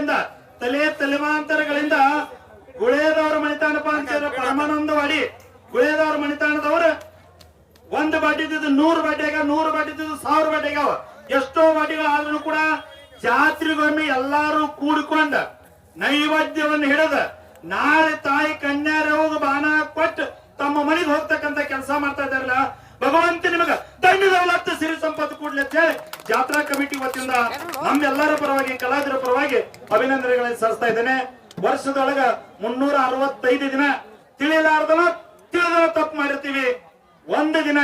ತಲೆಮಾರುಗಳಿಂದ ತಲೆ ತಲೆಮಾಂತರಗಳಿಂದ ಗುಳೇದವರ ಮಣಿತಾನಪ್ಪ ಅಂತ ಪರಮಾನಂದವಾಡಿ ಗುಳೇದವರ ಮಣಿತಾನದವರು ಒಂದು ಬಡ್ಡಿ ಇದ್ದಿದ್ದು ನೂರು ಬಡ್ಡಿಯಾಗ ನೂರು ಬಡ್ಡಿ ಇದ್ದಿದ್ದು ಸಾವಿರ ಬಡ್ಡಿಯಾಗ ಎಷ್ಟೋ ಬಡ್ಡಿಗಳಾದ್ರೂ ಕೂಡ ಜಾತ್ರೆಗೊಮ್ಮೆ ಎಲ್ಲಾರು ಕೂಡಿಕೊಂಡ ನೈವೇದ್ಯವನ್ನು ಹಿಡದ ನಾಳೆ ತಾಯಿ ಕನ್ಯಾರ ಹೋಗಿ ಬಾಣ ಕೊಟ್ಟು ತಮ್ಮ ಮನೆಗೆ ಹೋಗ್ತಕ್ಕಂತ ಕೆಲಸ ಮಾಡ್ತಾ ಇದ್ದಾರಲ್ಲ ಭಗವಂತ ನಿಮಗ ದಂಡ ದೌಲತ್ತು ಸಿರಿ ಸಂಪತ್ತು ಕೂಡಲಿ ಅಂತ ಹೇಳಿ ಜಾತ್ರಾ ಕಮಿಟಿ ವತಿಯಿಂದ ನಮ್ಮೆಲ್ಲರ ಪರವಾಗಿ, ಕಲಾವಿದರ ಪರವಾಗಿ ಅಭಿನಂದನೆಗಳನ್ನು ಸಲ್ಲಿಸ್ತಾ ಇದ್ದೇನೆ. ವರ್ಷದೊಳಗ ಮುನ್ನೂರ ಅರವತ್ತೈದು ದಿನ ತಿಳಿಲಾರ್ದನ ತಿಳಿದ ತಪ್ಪು ಮಾಡಿರ್ತೀವಿ. ಒಂದು ದಿನ,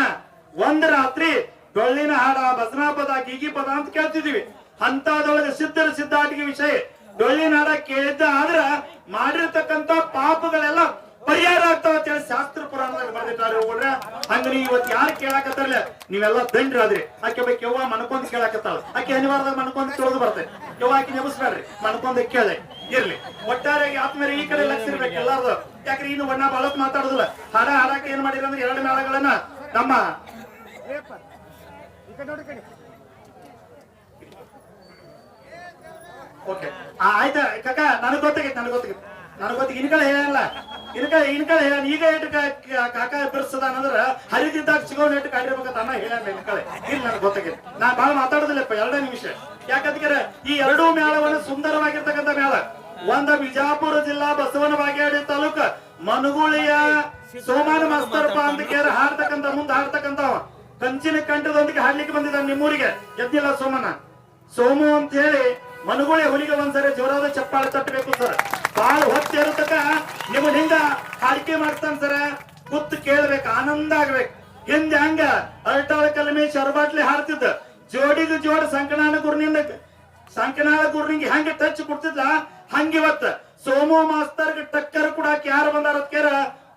ಒಂದ್ ರಾತ್ರಿ ಡೊಳ್ಳಿನ ಹಾಡ ಭಜನಾ ಪದ ಗೀಗಿ ಪದ ಅಂತ ಕೇಳ್ತಿದೀವಿ ಅಂತದೊಳಗೆ ಸಿದ್ಧರ ಸಿದ್ಧಾಟಿಗೆ ವಿಷಯ. ಡೊಳ್ಳಿನ ಹಾಡ ಕೇಳಿದ್ದ ಆದ್ರ ಮಾಡಿರ್ತಕ್ಕಂತ ಪಾಪಗಳೆಲ್ಲ ಪರಿಹಾರ ಆಗ್ತಾವ ಅಂತ ಹೇಳಿ ಶಾಸ್ತ್ರ ಪುರಾಣದಾಗ ಬರ್ದಿಟ್ಟಾರೆ ಹೋಗ್ರ. ಹಂಗ ನೀವು ಇವತ್ತು ಯಾರು ಕೇಳಾಕತ್ತಾರಲ್ಲ? ನೀವೆಲ್ಲ ದಂಡ್ರಾದ್ರಿ ಆಕೆ ಬಗ್ಗೆ ಯವ್ವ ಮನ್ಕೊಂಡ್ ಕೇಳಾಕತ್ತಾಳ. ಆಕೆ ಅನಿವಾರ್ಯದಾಗ ಮನ್ಕೊಂದ್ ಕೇಳೋದು ಬರ್ತೆ ಯವ್ವ ಆಕೆ ನೆಬಸ್ಬೇಡ್ರಿ. ಮನ್ಕೊಂದ ಕೇಳ್ದೆ ಇರ್ಲಿ. ಒಟ್ಟಾರೆಯಾಗಿ ಆತ್ಮೇಲೆ ಈ ಕಡೆ ಲಕ್ಷ ಇರ್ಬೇಕು ಎಲ್ಲಾರ್ದು. ಯಾಕ್ರಿ ಇನ್ನು ಬಣ್ಣ ಬಾಳತ್ ಮಾತಾಡುದಿಲ್ಲ. ಹಾಡ ಹಾಡಕ್ಕೆ ಏನ್ ಮಾಡಿರ ಅಂದ್ರೆ ಎರಡು ಮೇಳಗಳನ್ನ ನಮ್ಮ ಓಕೆ ಆಯ್ತಾ? ಕಕ್ಕ ನನಗ್ ಗೊತ್ತಾಗೈತೆ ನನಗ್ ಗೊತ್ತಾಗೈತೆ. ನನಗ್ ಗೊತ್ತಿಗೆ ಇನ್ಕಳ ಹೇಳಲ್ಲ. ಇನ್ಕ ಹೇಳ ಈಗ ಇಟ್ಟು ಕಾಕ ಬರ್ಸದ ಅನ್ನಂದ್ರ ಹರಿದಿದ್ದಾಗ ಸಿಗೋ ನೆಟ್ಟು ಕಾಡಿರ್ಬೇಕಂತ ಅನ್ನ ಹೇಳ ಇನ್ಕಳೆ ಇಲ್ಲ ನನ್ ಗೊತ್ತಾಗಿ ನಾ ಬಹಳ ಮಾತಾಡುದಿಲ್ಲಪ್ಪ, ಎರಡೇ ನಿಮಿಷ. ಯಾಕಂದ್ರೆ ಈ ಎರಡೂ ಮೇಳವನ್ನು ಸುಂದರವಾಗಿರ್ತಕ್ಕಂಥ ಮೇಳ ಒಂದ ಬಿಜಾಪುರ ಜಿಲ್ಲಾ ಬಸವನ ಬಾಗೇಡಿ ತಾಲೂಕ, ಮನುಗುಳಿಯ ಸೋಮಾನ ಮಾಸ್ತರಪ್ಪ ಅಂತ ಕೇರ ಹಾಡ್ತಕ್ಕಂತ ಮುಂದೆ ಹಾಡ್ತಕ್ಕಂಥವ ಕಂಚಿನ ಕಂಠದೊಂದಿಗೆ ಹಾಡ್ಲಿಕ್ಕೆ ಬಂದಿದ್ದಾನೆ ನಿಮ್ಮೂರಿಗೆ. ಎದ್ದಿಲ್ಲ ಸೋಮನ ಸೋಮು ಅಂತ ಹೇಳಿ ಮನುಗುಳಿ ಹುಲಿಗೆ ಒಂದ್ಸರಿ ಜೋರಾದ ಚಪ್ಪಾಳೆ ತಟ್ಟಬೇಕು ಸರ್. ಬಾಳ ಹೊತ್ತಿರತಕ್ಕ ನಿಮ್ಮ ಹಿಂದ ಹಾಡಿಕೆ ಮಾಡ್ತಾನ ಸರ. ಕುತ್ತು ಕೇಳ್ಬೇಕು, ಆನಂದ ಆಗ್ಬೇಕು. ಹಿಂದೆ ಹಂಗ ಅರಟಾಳ ಕಲಮೆ ಶರ್ಬಾಟ್ಲಿ ಹಾಡ್ತಿದ್ದ. ಜೋಡಿದ ಜೋಡ ಸಂಕನಾಳ ಗುರ್ನಿಂದ ಸಂಕನಾಳ ಗುರ್ನಿಗೆ ಹೆಂಗ ಟಚ್ ಕೊಡ್ತಿದ್ಲ. ಹಂಗಿವತ್ತ ಸೋಮು ಮಾಸ್ತರ್ಗೆ ಟಕ್ಕರ್ ಕೂಡ ಯಾರು ಬಂದಾರ ಕೇರ?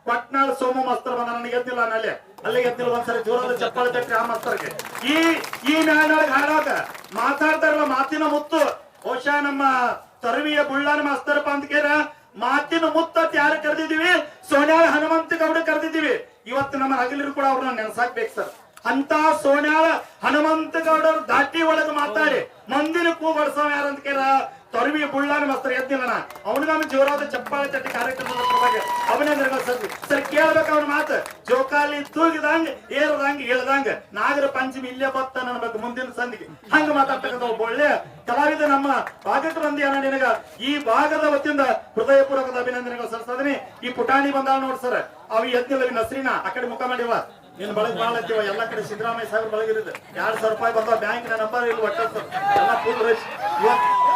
ಪಟ್ನಾಳ ಸೋಮು ಮಾಸ್ತರ್ ಬಂದ ನನಗೆ ಎದ್ದಿಲ್ಲ ನಾಳೆ ಅಲ್ಲಿ. ಎದ್ದಿಲ್ಲ ಒಂದ್ಸರಿ. ಜೋರಾದ ಚಪ್ಪಾಳೆ ತಟ್ಟಿ ಆ ಮಾಸ್ತರ್ಗೆ. ಈ ಈ ನಾಡೊಳಗೆ ಹಾಡಾಕ ಮಾತಾಡ್ತಾರಲ್ಲ ಮಾತಿನ ಮುತ್ತು. ಬಹುಶಃ ನಮ್ಮ ತರವಿಯ ಬುಳ್ಳಾನ ಮಾಸ್ತರಪ್ಪ ಅಂತ ಕೇರ ಮಾತಿನ ಮುತ್ತ ಯಾರು ಕರೆದಿದ್ದೀವಿ, ಸೋನ್ಯಾಳ ಹನುಮಂತ ಗೌಡ ಕರೆದಿದ್ದೀವಿ. ಇವತ್ತು ನಮ್ಮ ಹಗಲಿರು ಕೂಡ ಅವ್ರನ್ನ ನೆನಸಾಕ್ಬೇಕು ಸರ್. ಅಂತ ಸೋನ್ಯಾಳ ಹನುಮಂತ ಗೌಡರು ದಾಟಿ ಒಳಗೆ ಮಾತಾಡಿ, ಮಂದಿನ ಕೂಬಡ್ಸವ ಯಾರಂತ ಕೇರ ತೊರವಿ ಬುಳ್ಳಾನ ಮಾಸ್ತರ್ ಎದ್ದಿಲ್ಲನ ಅವನಿಗಾಮ ಜೋರಾದ ಚಪ್ಪಾಳೆ ತಟ್ಟಿ ಕಾರ್ಯಕ್ರಮದ ಪರವಾಗಿ ಅಭಿನಂದನೆಗಳು ಸರ್. ಸರ್, ಕೇಳ್ಬೇಕು ಅವನ ಮಾತು. ಜೋಕಾಲಿ ತೂಗಿದಂಗ, ಏರದಂಗ, ಇಳದಂಗ. ನಾಗರ ಪಂಚಮಿ ಇಲ್ಲೇ ಬತ್ತ ಬಗ್ಗೆ ಮುಂದಿನ ಸಂದಿಗೆ ಹಂಗ ಮಾತಾಡ್ತಕ್ಕಂಥ ಒಬ್ಬ ಒಳ್ಳೆ ಕಲಾವಿದ ನಮ್ಮ ಭಾಗಕ್ಕೆ ಬಂದಿಯಾನ ನಿನಗ. ಈ ಭಾಗದ ವತಿಯಿಂದ ಹೃದಯಪೂರ್ವಕದ ಅಭಿನಂದನೆಗಳು ಸಲ್ಲಿಸ್ತದನಿ ಈ ಪುಟಾಣಿ ಬಂದ ನೋಡಿ ಸರ್. ಅವ ಎದ್ದಿಲ್ಲ ನಸ್ರಿನ ಆ ಕಡೆ ಮುಖ ಮಾಡಿವ. ನಿನ್ ಬಳಗ್ ಮಾಡ್ಲತ್ತೀವ? ಎಲ್ಲ ಕಡೆ ಸಿದ್ದರಾಮಯ್ಯ ಸಾಹೇಬ್ ಬಳಗಿರಿದ ಎರಡ್ ಸಾವಿರ ರೂಪಾಯಿ ಬಂದ ಬ್ಯಾಂಕ್ ನಂಬರ್ ಇಲ್ಲಿ ಒಟ್ಟ ಎಲ್ಲ ಫುಲ್ ರಶ್ ಇವತ್ ಇವ್-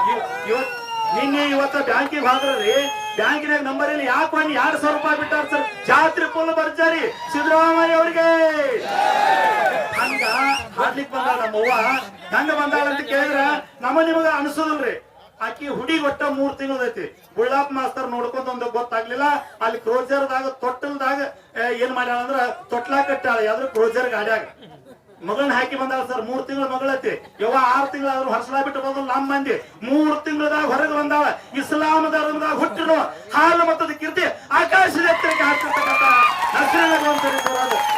ಇವತ್ ನಿನ್ನೆ ಇವತ್ತ ಬ್ಯಾಂಕಿಗೆ ಹೋದ್ರಿ ಬ್ಯಾಂಕಿನಾಗ ನಂಬರ್ ಇಲ್ಲಿ. ಯಾಕೆ ಒಂದು ಎರಡು ಸಾವಿರ ರೂಪಾಯಿ ಬಿಟ್ಟಾರ ಸರ್. ಜಾತ್ರೆ ಫುಲ್ ಬರ್ಜಾರಿ ಸಿದ್ದರಾಮಯ್ಯ ಅವ್ರಿಗೆ. ಹಂಗ ಹಾಡ್ಲಿಕ್ ಬಂದಾಳ ನಮ್ಮವ್ವ. ಹೆಂಗ ಬಂದಾಳ ಅಂತ ಕೇಳಿದ್ರ, ನಮ್ಮ ನಿಮಗ ಅನ್ಸೋದಿಲ್ರಿ. ಆಕಿ ಹುಡಿ ಒಟ್ಟ ಮೂರ್ ತಿಂಗಳದೈತಿ ಗುಳ್ಳಾಪ್ ಮಾಸ್ತರ್ ನೋಡ್ಕೊಂತ ಒಂದು ಗೊತ್ತಾಗ್ಲಿಲ್ಲ. ಅಲ್ಲಿ ಕ್ರೋಜರ್ದಾಗ ತೊಟ್ಟಲ್ದಾಗ ಏನ್ ಮಾಡ್ಯಾಳ ಅಂದ್ರ, ತೊಟ್ಲಾ ಕಟ್ಟಾಳ ಯಾವ್ದ್ರ ಕ್ರೋಜರ್ ಗಾಡ್ಯಾಗ. ಮಗಳನ್ನ ಹಾಕಿ ಬಂದಾಳ ಸರ್ ಮೂರ್ ತಿಂಗಳ ಮಗಳತಿ ಯವ್ವ ಆರ್ ತಿಂಗಳಾದ್ರು ಹರ್ಸಲಾ ಬಿಟ್ಟು ಬಂದ್ರು ನಮ್ ಮಂದಿ. ಮೂರ್ ತಿಂಗಳದಾಗ ಹೊರಗೆ ಬಂದಾಳ. ಇಸ್ಲಾಂ ಧರ್ಮದಾಗ ಹುಟ್ಟಿರೋ ಹಾಲು ಮತ್ತದ ಕೀರ್ತಿ ಆಕಾಶದ ಎತ್ತರಕ್ಕೆ ಹಾಕ್ತಿರ್ತಕ್ಕಂಥ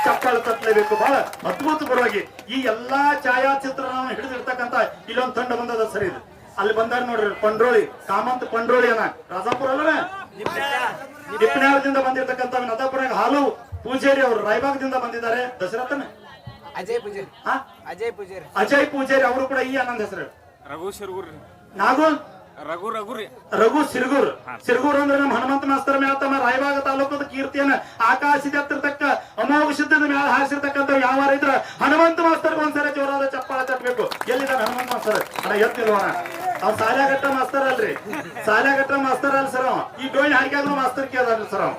ಚಪ್ಪಾಳೆ ತಟ್ಟಲೇಬೇಕು. ಬಹಳ ಅದ್ಭುತಪರವಾಗಿ ಈ ಎಲ್ಲಾ ಛಾಯಾಚಿತ್ರವನ್ನು ಹಿಡಿದಿರ್ತಕ್ಕಂಥ ಇಲ್ಲೊಂದು ತಂಡ ಬಂದದ ಸರಿ ಇದು. ಅಲ್ಲಿ ಬಂದಾರ ನೋಡ್ರಿ ಪಂಡ್ರೋಳಿ ಕಾಮಂತ್ ಪಂಡ್ರೋಳಿ ಅನ್ನ ರಾಜಾಪುರ ಅಲ್ಲವೇ ದಿಪ್ಪನಾಳದಿಂದ ಬಂದಿರ್ತಕ್ಕಂಥ ನದಾಪುರ ಹಾಲು ಪೂಜಾರಿ ಅವರು ರಾಯಬಾಗದಿಂದ ಬಂದಿದ್ದಾರೆ. ದಶರಥನ ಅಜಯ್ ಪೂಜಾರಿ. ಹಾ? ಅಜಯ್ ಪೂಜಾರಿ. ಅಜಯ್ ಪೂಜಾರಿ ಅವರು ಕೂಡ ಈ ಆನಂದ್ ಹೆಸರು. ರಘು ಶಿರ್ಗುರ್ ನಾಗು? ರಘು ರಘು ರೀ. ರಘು ಸಿರ್ಗುರ್. ಸಿರ್ಗುರ್ ಅಂದ್ರೆ ನಮ್ಮ ಹನುಮಂತ ಮಾಸ್ತರ ಮೇಲೆ ತಮ್ಮ ರಾಯಬಾಗ ತಾಲೂಕದ ಕೀರ್ತಿಯನ್ನ ಆಕಾಶದ ಎತ್ತಿರ್ತಕ್ಕ ಅಮೋಘ ಸಿದ್ಧದ ಮೇಲೆ ಹಾರಿಸಿರ್ತಕ್ಕಂಥ ಯಾವ ರೈತರ ಹನುಮಂತ ಮಾಸ್ತರ್ ಒಂದ್ಸರಿ ಜೋರಾದ ಚಪ್ಪಾಳ ತಟ್ಟಬೇಕು ಎಲ್ಲಿದ್ದಾನೆ ಹನುಮಂತ ಮಾಸ್ತರ್? ಅಣ್ಣ ಎತ್ತಿಲ್ವಣ ಅವ್ ಸಾಲ್ಯಾಗಟ್ಟ ಮಾಸ್ತರ್ ಅಲ್ರಿ. ಸಾಲ್ಯಾಗಟ್ಟ ಮಾಸ್ತರ್ ಅಲ್ ಸರ್ ಈ ಡೋಣಿ ಹಾಕಿಯಾಗ್ಲೂ ಮಾಸ್ತರ್ ಕೇಳ್ರಿ ಸರ್ ಅವ.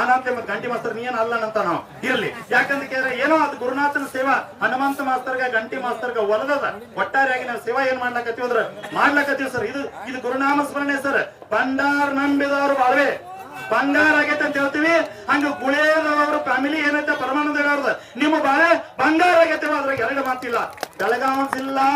ಆನಂತ ಮತ್ತೆ ಗಂಟಿ ಮಾಸ್ತರ್ ನೀನ್ ಅಲ್ಲ ಅಂತ ನಾವು. ಇರ್ಲಿ. ಯಾಕಂತ ಕೇಳಿದ್ರೆ ಏನೋ ಅದು ಗುರುನಾಥನ ಸೇವಾ, ಹನುಮಂತ ಮಾಸ್ತರ್ಗ, ಗಂಟಿ ಮಾಸ್ತರ್ಗ ಒಲದದ. ಒಟ್ಟಾರೆಯಾಗಿ ನಾವು ಸೇವಾ ಏನ್ ಮಾಡ್ಲಕತ್ತೀವಿ ಅಂದ್ರೆ ಮಾಡ್ಲಕತ್ತೀವಿ ಸರ್. ಇದು ಇದು ಗುರುನಾಮ ಸ್ಮರಣೆ ಸರ್. ಬಂಡಾರ್ ನಂಬಿದವರು ಬಾಳ್ವೆ. ಬಂಗಾರ ಆಗೈತೆ ಅಂತ ಹೇಳ್ತೀವಿ. ಹಂಗ ಗುಳೇದವ್ರ ಫ್ಯಾಮಿಲಿ ಏನೈತೆ? ಪರಮಾನಂದ ಅವ್ರದ ನಿಮ್ಮ ಬಾಳೆ ಬಂಗಾರ ಆಗೈತೆ ಅದ್ರಾಗ ಎರಡು ಮಾತಿಲ್ಲ. ಬೆಳಗಾವ್ ಜಿಲ್ಲಾ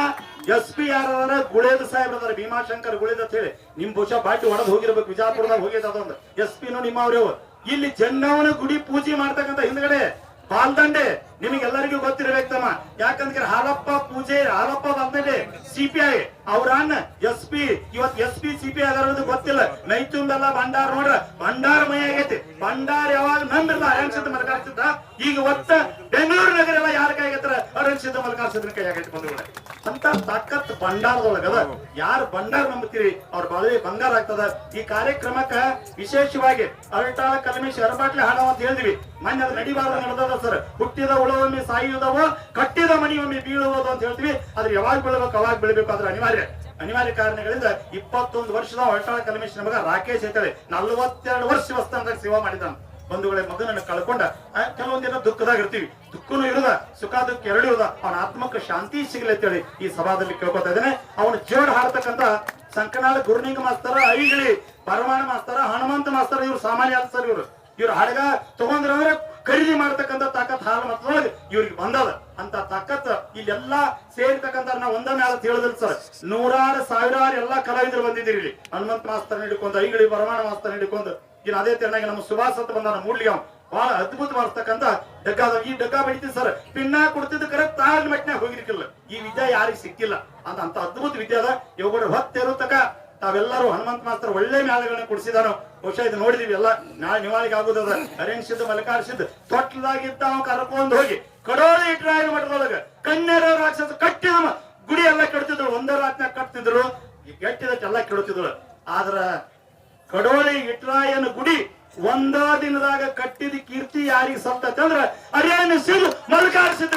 ಎಸ್ ಪಿ ಯಾರ ಗುಳೇದ ಸಾಹೇಬ್ ಅದಾರ. ಭೀಮಾಶಂಕರ್ ಗುಳೇದ ಅಂತ ಹೇಳಿ. ನಿಮ್ ಬಹುಶಃ ಬಾಟಿ ಒಡದ್ ಹೋಗಿರ್ಬೇಕು. ವಿಜಾಪುರದಾಗ ಹೋಗಿದ ಅದೊಂದು ಎಸ್ ಪಿನು ನಿಮ್ಮವ್ರೇವು ಇಲ್ಲಿ ಚೆನ್ನವನ ಗುಡಿ ಪೂಜೆ ಮಾಡ್ತಕ್ಕಂಥ ಹಿಂದ್ಗಡೆ ಪಾಲ್ದಂಡೆ ನಿಮಗೆಲ್ಲರಿಗೂ ಗೊತ್ತಿರಬೇಕಮ್ಮ ಯಾಕಂದ್ರೆ ಹಾಲಪ್ಪ ಪೂಜೆ, ಹಾಲಪ್ಪ ಬಂದಂಡೆ ಸಿಪಿಐ, ಅವ್ರನ್ನ ಎಸ್ ಪಿ, ಇವತ್ ಎಸ್ ಪಿ ಸಿ ಪಿ ಅದಾರದು ಗೊತ್ತಿಲ್ಲ. ನೈ ತುಂಬೆಲ್ಲ ಭಂಡಾರ ನೋಡ್ರ ಭಂಡಾರ ಮೈ ಆಗೈತಿ. ಭಂಡಾರ ಯಾವಾಗ ನಂಬಿರ್ಲ ಅರಣ್ಸಿದ್ದ ಮಲ್ಕಾಡ್ಸಿದ್ದ ಈಗ ಒತ್ತ ಬೆಂಗಳೂರು ನಗರ ಯಾರ ಕೈ ಆಗತ್ತಾರ ಅರಣ್ಸಿದ್ದ ಮಲ್ಕಾರ್ಸಿದ್ರ ಕೈ ಆಗೈತಿ ಬಂಧುಗಳೇ ಅಂತ ತಾಕತ್ ಭಂಡಾರದೊಳಗದ ಯಾರು ಭಂಡಾರ ನಂಬುತ್ತೀರಿ? ಅವ್ರ ಬಾಳೆ ಬಂಗಾರ ಆಗ್ತದ. ಈ ಕಾರ್ಯಕ್ರಮಕ್ಕ ವಿಶೇಷವಾಗಿ ಅರಟಾಳ ಕಲಮೇಶ್ ಅರಬಾಟ್ಲೆ ಹಾಡವ ಅಂತ ಹೇಳಿದ್ವಿ ಮೊನ್ನೆ ಅದು ನಡಿಬಾರ್ದು ನಡೆದದ ಸರ್. ಹುಟ್ಟಿದ, ಉಳವೊಮ್ಮೆ ಸಾಯುವುದವೋ, ಕಟ್ಟಿದ ಮನಿ ಒಮ್ಮೆ ಬೀಳುವುದು ಅಂತ ಹೇಳ್ತೀವಿ. ಆದ್ರೆ ಯಾವಾಗ ಬೀಳ್ಬೇಕು, ಅವಾಗ ಬೀಳ್ಬೇಕು ಅದ್ರ ಅನಿವಾರ್ಯ. ಅನಿವಾರ್ಯ ಕಾರಣಗಳಿಂದ ಇಪ್ಪತ್ತೊಂದು ವರ್ಷದ ಹೊರಟಾಳ ಕಲಮೇಶ್ ನಮಗ ರಾಕೇಶ್ ಐತಳೆ. ನಲ್ವತ್ತೆರಡು ವರ್ಷ ವಸ್ತಾನದಾಗ ಸೇವಾ ಮಾಡಿದಾನ ಬಂಧುಗಳೇ, ಮಗನನ್ನ ಕಳ್ಕೊಂಡ ಕೆಲವೊಂದಿನ ಕೆಲವೊಂದ್ ದಿನ ದುಃಖದಾಗ ಇರ್ತೀವಿ ದುಃಖನೂ ಇರದ ಸುಖ ದುಃಖ ಎರಡೂ ಇರುದ. ಅವನ ಆತ್ಮಕ್ಕೆ ಶಾಂತಿ ಸಿಗಲಿ ಅಂತೇಳಿ ಈ ಸಭಾದಲ್ಲಿ ಕೇಳ್ಕೊತಾ ಇದ್ದೇನೆ. ಅವನು ಜೋಡ್ ಹಾಡ್ತಕ್ಕಂತ ಸಂಕನಾಳ ಗುರುನಿಂಗ ಮಾಸ್ತರ ಐಗಿಳಿ ಪರಮಾಣ ಮಾಸ್ತರ, ಹನುಮಂತ ಮಾಸ್ತರ, ಇವ್ರು ಸಾಮಾನ್ಯ ಸರ್ ಇವ್ರು. ಇವ್ರು ಹಡಗ ತಗೊಂಡ್ರೆ ಖರೀದಿ ಮಾಡ್ತಕ್ಕಂಥ ತಾಕತ್ ಹಾಲು ಮತದೊಳಗೆ ಇವ್ರಿಗೆ ಬಂದದ. ಅಂತ ತಾಕತ್ ಇಲ್ಲೆಲ್ಲಾ ಸೇರ್ತಕ್ಕಂತ ನಾವು ಒಂದ ಮ್ಯಾಲ ತಿಳಿದಿಲ್ಲ ಸರ್. ನೂರಾರು, ಸಾವಿರಾರು ಎಲ್ಲಾ ಕಲಾವಿದರು ಬಂದಿದ್ದೀರಿ ಹನುಮಂತ ಮಾಸ್ತರ್ ಹಿಡ್ಕೊಂಡು ಐಗಳಿ ಪರಮಾಣ ಮಾಸ್ತರ್ ಹಿಡ್ಕೊಂಡು ಇನ್ನು ಅದೇ ತೆರನಾಗಿ ನಮ್ಮ ಸುಭಾಷ್ ಅಂತ ಬಂದ ಮೂಡ್ಲಿ ಅವ ಬಹಳ ಅದ್ಭುತ ಮಾಡ್ತಕ್ಕಂಥ ಡಗ್ಗ ಈ ಡಗ್ಗ ಬಡಿತೀವಿ ಸರ್. ಪಿನ್ನ ಕೊಡ್ತಿದ್ದು ಕರೆ ತಾಳ್ ಮಟ್ನ್ಯಾಗ ಹೋಗಿರ್ಕಿಲ್ಲ ಈ ವಿದ್ಯಾ ಯಾರಿಗ್ ಸಿಕ್ಕಿಲ್ಲ. ಅಂತ ಅಂತ ಅದ್ಭುತ ವಿದ್ಯೆ ಅದ. ಇವುಗಳು ತಕ ತಾವೆಲ್ಲರೂ ಹನುಮಂತ ಮಾಸ್ತರ್ ಒಳ್ಳೆ ಮ್ಯಾಲಗಳನ್ನ ಕೊಡಿಸಿದಾನು. ಬಹುಶಃ ಇದು ನೋಡಿದೀವಿ ಎಲ್ಲ. ನಾಳೆ ನಿವಾಳಿಗೆ ಆಗುದದ. ಅರೇಣಿಸಿದ್ದು ಮಲಕಾರಿಸಿದ್ ತೊಟ್ಲದಾಗಿದ್ದ ಅವ ಕರ್ಕೊಂಡು ಹೋಗಿ ಕಡೋಳಿ ಇಟ್ರಾಯನ ಮಠದೊಳಗ. ಕನ್ಯರ ರಾಕ್ಷಸ ಕಟ್ಟಿದ ಗುಡಿ ಎಲ್ಲ ಕೆಡ್ತಿದ್ರು. ಒಂದೇ ರಾತ್ನಾಗ ಕಟ್ತಿದ್ರು. ಈ ಎಲ್ಲಾ ಕೆಡುತ್ತಿದ್ರು ಆದ್ರ ಕಡೋಳಿ ಇಟ್ರಾಯನ ಗುಡಿ ಒಂದ ದಿನದಾಗ ಕಟ್ಟಿದ ಕೀರ್ತಿ ಯಾರಿಗೆ ಸಲ್ತೈತೆ ಅಂದ್ರ ಅರೇನು ಸಿಲ್ ಮಲ್ಕಾಡ್ಸಿದ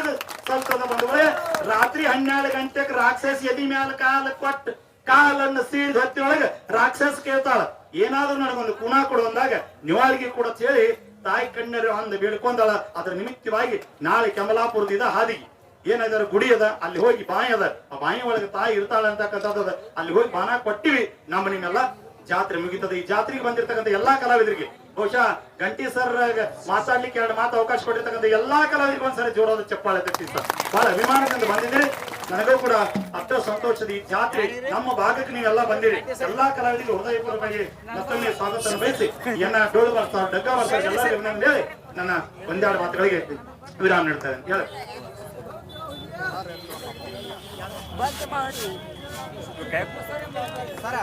ಸಲ್ತದ ಬಂಧುಗಳೇ. ರಾತ್ರಿ ಹನ್ನೆರಡು ಗಂಟೆಗೆ ರಾಕ್ಷಸ ಎದಿ ಮ್ಯಾಲ ಕಾಲ ಕೊಟ್ಟು ಕಾಲನ್ನ ಸೀಳಿದ ಹತ್ತಿಯೊಳಗೆ ರಾಕ್ಷಸ ಕೇಳ್ತಾಳ. ಏನಾದ್ರೂ ನನಗೊಂದು ಕುಣ ಕೊಡು ಅಂದಾಗ ನಿವಾಳಿಗೆ ಅಂತ ಹೇಳಿ ತಾಯಿ ಕಣ್ಣರು ಅಂದ ಬೇಡ್ಕೊಂಡಾಳ ಅದ್ರ ನಿಮಿತ್ತವಾಗಿ ನಾಳೆ ಕಮಲಾಪುರದಿಂದ ಹಾದಿಗೆ. ಏನಾದ್ರ ಗುಡಿ ಅದ, ಅಲ್ಲಿ ಹೋಗಿ ಬಾಯಿ ಅದ. ಆ ಬಾಯಿ ಒಳಗೆ ತಾಯಿ ಇರ್ತಾಳ ಅಂತಕ್ಕಂಥದ್ದು ಅಲ್ಲಿ ಹೋಗಿ ಬಾಣ ಕೊಟ್ಟಿವಿ ನಮ್ಮ ನಿಮ್ಮೆಲ್ಲ. ಜಾತ್ರೆ ಮುಗಿತದೆ. ಈ ಜಾತ್ರೆಗೆ ಬಂದಿರತಕ್ಕಂಥ ಎಲ್ಲಾ ಕಲಾವಿದರಿಗೆ, ಬಹುಶಃ ಗಂಟಿ ಸರ್ ಮಾತಾಡ್ಲಿಕ್ಕೆ ಎರಡು ಮಾತು ಅವಕಾಶ ಕೊಟ್ಟಿರ್ತಕ್ಕಂಥ ಎಲ್ಲಾ ಕಲಾವಿದರಿಗೆ ಒಂದ್ಸರಿ ಜೋರಾದ ಚಪ್ಪಾಳೆ ತಟ್ಟಿ ಸರ್. ಬಹಳ ಅಭಿಮಾನದಿಂದ ಬಂದಿದ್ದೀರಿ. ನನಗೂ ಕೂಡ ಅಷ್ಟು ಸಂತೋಷದ ಈ ಜಾತ್ರೆ ನಮ್ಮ ಭಾಗಕ್ಕೆ ನೀವೆಲ್ಲ ಬಂದಿರಿ. ಎಲ್ಲಾ ಕಲಾವಿದರಿಗೆ ಹೃದಯಪೂರ್ವಕವಾಗಿ ಮತ್ತೊಮ್ಮೆ ಸ್ವಾಗತ ಬಯಸಿ ಎನ್ನ ಡೋಳು ಬರ್ತಾರೆ ಡಗ್ಗ ಬರ್ತಾರೆ ಎಲ್ಲರಿಗೂ ನನ್ನ ಒಂದೆರಡು ಮಾತುಗಳಿಗೆ ವಿರಾಮ ನೀಡ್ತಾರೆ ಹೇಳಿ.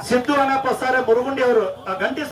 ಸಿದ್ದು ಅಣ್ಣಪ್ಪ ಸರ್ ಮುರುಗುಂಡಿ ಅವರು ಗಂಟಿ